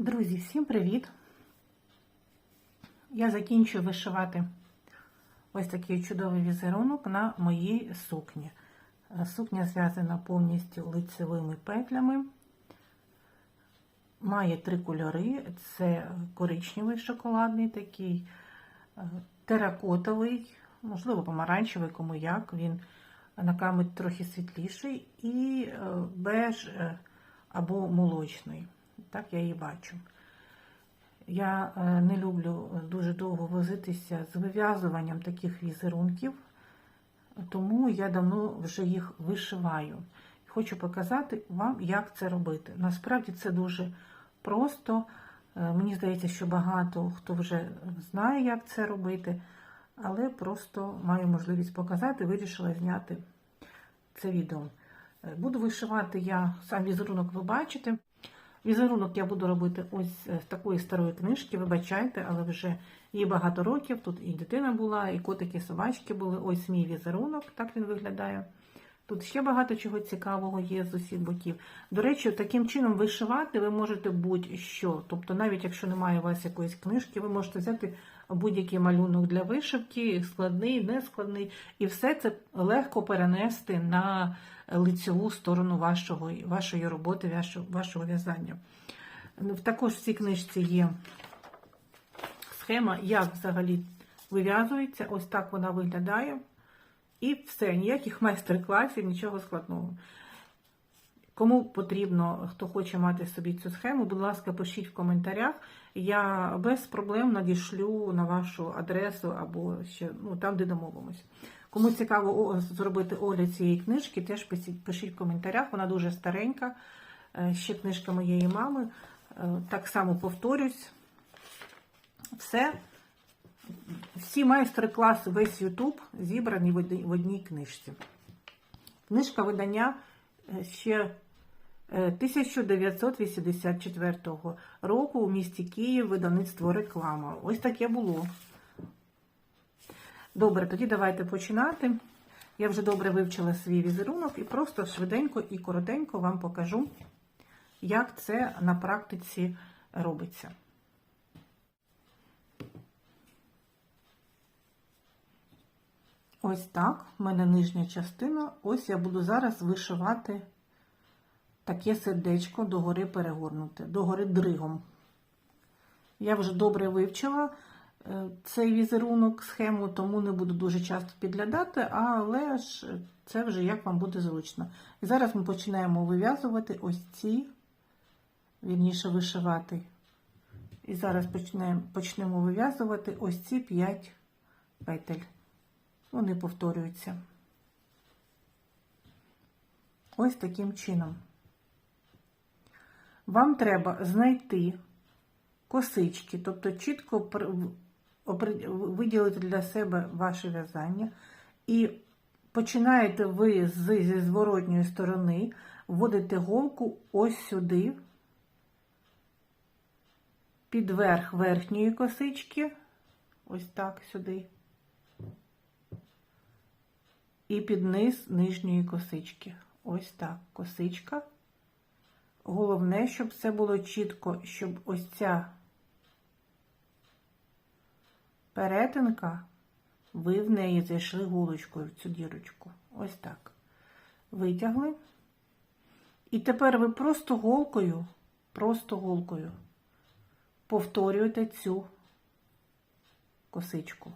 Друзі, всім привіт! Я закінчую вишивати ось такий чудовий візерунок на моїй сукні. Сукня зв'язана повністю лицевими петлями. Має три кольори: це коричневий шоколадний такий, е, теракотовий, можливо, помаранчевий, кому як. Він на камері трохи світліший, і е, беж е, або молочний. Так я її бачу. Я е, не люблю дуже довго возитися з вив'язуванням таких візерунків, тому я давно вже їх вишиваю. Хочу показати вам, як це робити. Насправді це дуже просто. Е, Мені здається, що багато хто вже знає, як це робити, але просто маю можливість показати, вирішила зняти це відео. Е, Буду вишивати я сам візерунок, ви бачите. Візерунок я буду робити ось з такої старої книжки, вибачайте, але вже їй багато років. Тут і дитина була, і котики, і собачки були. Ось мій візерунок, так він виглядає. Тут ще багато чого цікавого є з усіх боків. До речі, таким чином вишивати ви можете будь-що. Тобто, навіть якщо немає у вас якоїсь книжки, ви можете взяти будь-який малюнок для вишивки, складний, нескладний, і все це легко перенести на лицеву сторону вашого, вашої роботи, вашого, в'язання. Також в цій книжці є схема, як взагалі вив'язується. Ось так вона виглядає. І все, ніяких майстер-класів, нічого складного. Кому потрібно, хто хоче мати собі цю схему, будь ласка, пишіть в коментарях. Я без проблем надішлю на вашу адресу або ще ну, там, де домовимось. Кому цікаво зробити огляд цієї книжки, теж пишіть в коментарях. Вона дуже старенька. Ще книжка моєї мами. Так само повторюсь. Все. Всі майстер-класи, весь Ютуб зібрані в одній книжці. Книжка видання ще 1984 року у місті Київ видавництво реклама. Ось таке було. Добре, тоді давайте починати. Я вже добре вивчила свій візерунок і просто швиденько і коротенько вам покажу, як це на практиці робиться. Ось так, в мене нижня частина. Ось я буду зараз вишивати таке сердечко догори перегорнути, догори дригом. Я вже добре вивчила цей візерунок, схему, тому не буду дуже часто підглядати, але ж це вже як вам буде зручно. І зараз ми починаємо вив'язувати ось ці, вірніше вишивати. І зараз почнемо, почнемо вив'язувати ось ці 5 петель. Вони повторюються. Ось таким чином. Вам треба знайти косички, тобто чітко виділити для себе ваше в'язання. І починаєте ви зі зворотньої сторони, вводите голку ось сюди, під верх верхньої косички, ось так сюди і під низ нижньої косички. Ось так, косичка. Головне, щоб все було чітко, щоб ось ця перетинка, ви в неї зайшли гулочкою в цю дірочку. Ось так. Витягли. І тепер ви просто голкою, просто голкою повторюєте цю косичку.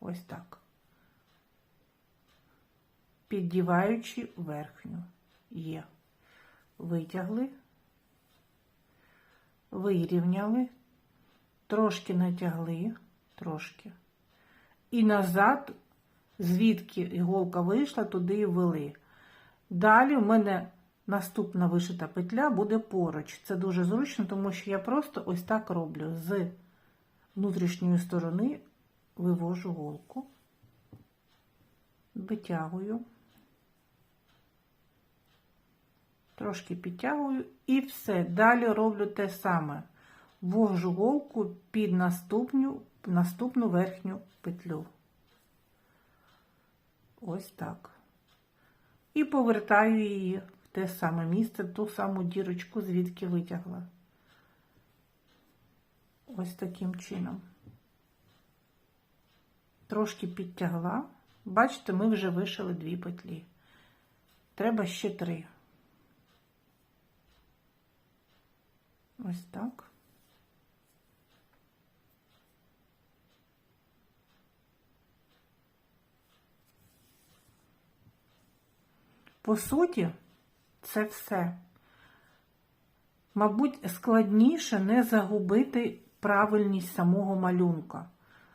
Ось так піддіваючи верхню. Є. Витягли, вирівняли, трошки натягли, трошки. І назад, звідки іголка вийшла, туди і ввели. Далі в мене наступна вишита петля буде поруч. Це дуже зручно, тому що я просто ось так роблю. З внутрішньої сторони вивожу голку, витягую. трошки підтягую і все. Далі роблю те саме. Ввожу голку під наступну, наступну верхню петлю. Ось так. І повертаю її в те саме місце, ту саму дірочку, звідки витягла. ось таким чином. Трошки підтягла. Бачите, ми вже вишили дві петлі. Треба ще три. Ось так. По суті, це все. Мабуть, складніше не загубити правильність самого малюнка.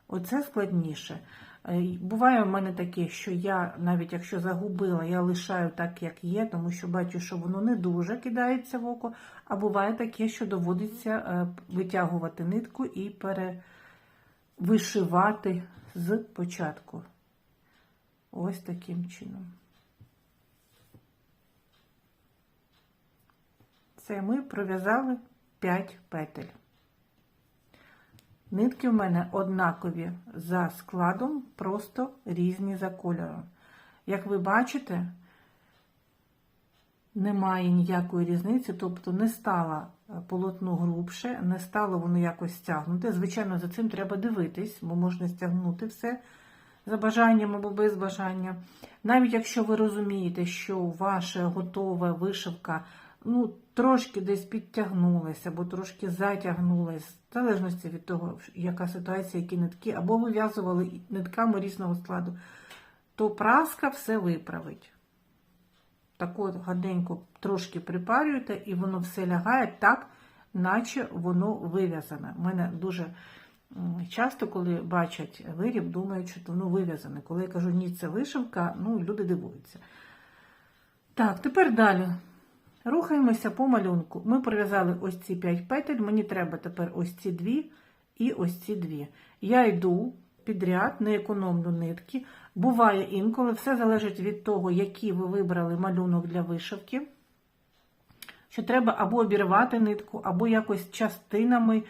Оце складніше. Е, Буває в мене таке, що я, навіть якщо загубила, я лишаю так, як є, тому що бачу, що воно не дуже кидається в око, а буває таке, що доводиться е, витягувати нитку і перевишивати з початку. Ось таким чином. Це ми пров'язали 5 петель. Нитки в мене однакові за складом, просто різні за кольором. Як ви бачите, немає ніякої різниці, тобто не стало полотно грубше, не стало воно якось стягнуте. Звичайно, за цим треба дивитись, бо можна стягнути все за бажанням або без бажання. Навіть якщо ви розумієте, що ваша готова вишивка ну, трошки десь підтягнулася, або трошки затягнулася, в залежності від того, яка ситуація, які нитки, або вив'язували нитками різного складу, то праска все виправить. Так от гаденько трошки припарюєте, і воно все лягає так, наче воно вив'язане. У мене дуже часто, коли бачать виріб, думають, що воно вив'язане. Коли я кажу, ні, це вишивка, ну, люди дивуються. Так, тепер далі. Рухаємося по малюнку. Ми пров'язали ось ці 5 петель, мені треба тепер ось ці дві і ось ці дві. Я йду підряд, не економлю нитки. Буває інколи, все залежить від того, який ви вибрали малюнок для вишивки. Що треба або обірвати нитку, або якось частинами,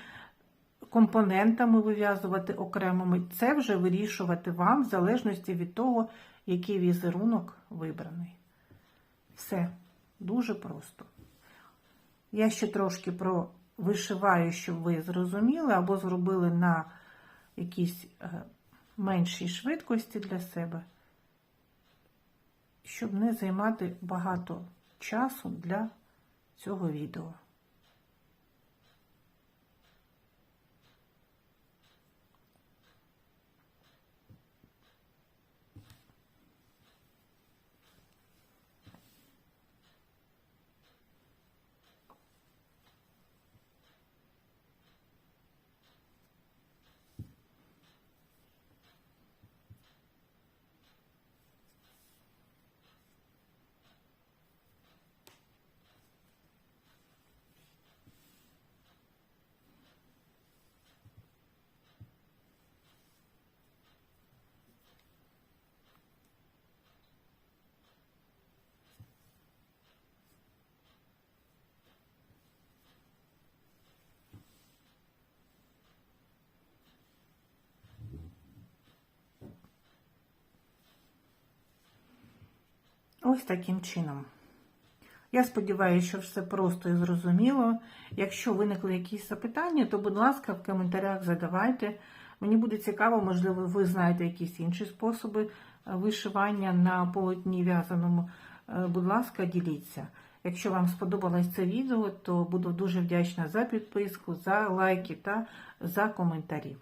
компонентами вив'язувати окремими. Це вже вирішувати вам, в залежності від того, який візерунок вибраний. Все. Дуже просто. Я ще трошки про вишиваю, щоб ви зрозуміли, або зробили на якійсь е, меншій швидкості для себе, щоб не займати багато часу для цього відео. Ось таким чином. Я сподіваюся, що все просто і зрозуміло. Якщо виникли якісь запитання, то, будь ласка, в коментарях задавайте. Мені буде цікаво, можливо, ви знаєте якісь інші способи е, вишивання на полотні в'язаному. Е, Будь ласка, діліться. Якщо вам сподобалось це відео, то буду дуже вдячна за підписку, за лайки та за коментарі.